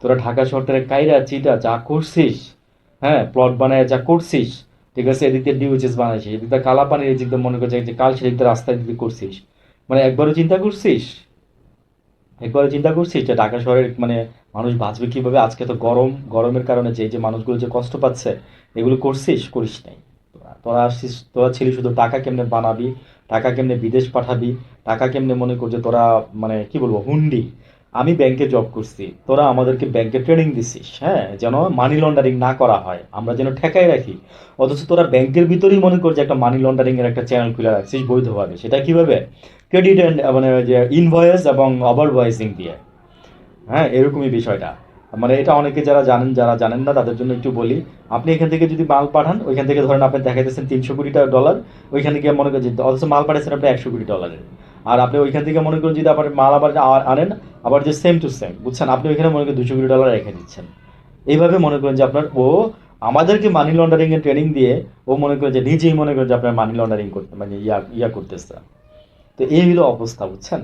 তোরা ঢাকা শহরটারে কাইরা চিটা, যা করছিস হ্যাঁ প্লট বানায় যা করছিস, ঠিক আছে, এদিকে ডিউচেস বানাইছিস এদিকে দিয়ে কালা পানির এদিক মনে করছে যে কাল সেদিক দিয়ে রাস্তায় দিকে করছিস মানে একবারও চিন্তা করছিস? একবারও চিন্তা করছিস যে ঢাকা শহরের মানে মানুষ বাঁচবে কীভাবে? আজকে তো গরম, গরমের কারণে যে যে মানুষগুলো যে কষ্ট পাচ্ছে, এগুলো করছিস? করিস নাই। তোরা তোরা আসছিস, তোরা ছিলি শুধু টাকা কেমনে বানাবি, টাকা কেমনে বিদেশ পাঠাবি, টাকা কেমনে মনে করছে তোরা মানে কি বলব, হুন্ডি। আমি ব্যাংকে জব করছি, তোরা আমাদেরকে ব্যাংকে ট্রেনিং দিছিস হ্যাঁ? যেন মানি লন্ডারিং না করা হয়, আমরা যেন ঠেকাই রাখি। অথচ তোরা ব্যাংকের ভিতরেই মনে কর যে একটা মানি লন্ডারিং এর একটা চ্যানেল খুলে রাখছিস বৈধভাবে। সেটা কীভাবে? ক্রেডিট অ্যান্ড মানে যে ইনভয়েস এবং ওভার ভয়েসিং দিয়ে। হ্যাঁ এরকমই বিষয়টা। মানে এটা অনেকে যারা জানেন যারা জানেন না, তাদের জন্য একটু বলি। আপনি এখান থেকে যদি মাল পাঠান, ওইখান থেকে ধরেন আপনি দেখাইতেছেন তিনশো কোটি ডলার ওইখান থেকে মনে করেন যে অথচ মাল পাঠাচ্ছেন আপনি একশো কোটি ডলারের আর আপনি ওইখান থেকে মনে করেন যদি আবার মাল আবার আনেন, আবার যে সেম টু সেম বুঝছেন? আপনি ওইখানে মনে করেন দুশো কোটি ডলার রেখে দিচ্ছেন। এইভাবে মনে করেন যে আপনার, ও আমাদেরকে মানি লন্ডারিংয়ের ট্রেনিং দিয়ে, ও মনে করে যে নিজেই মনে করেন যে আপনার মানি লন্ডারিং করতে মানে ইয়া ইয়া করতেছে। তো এই হলো অবস্থা, বুঝছেন?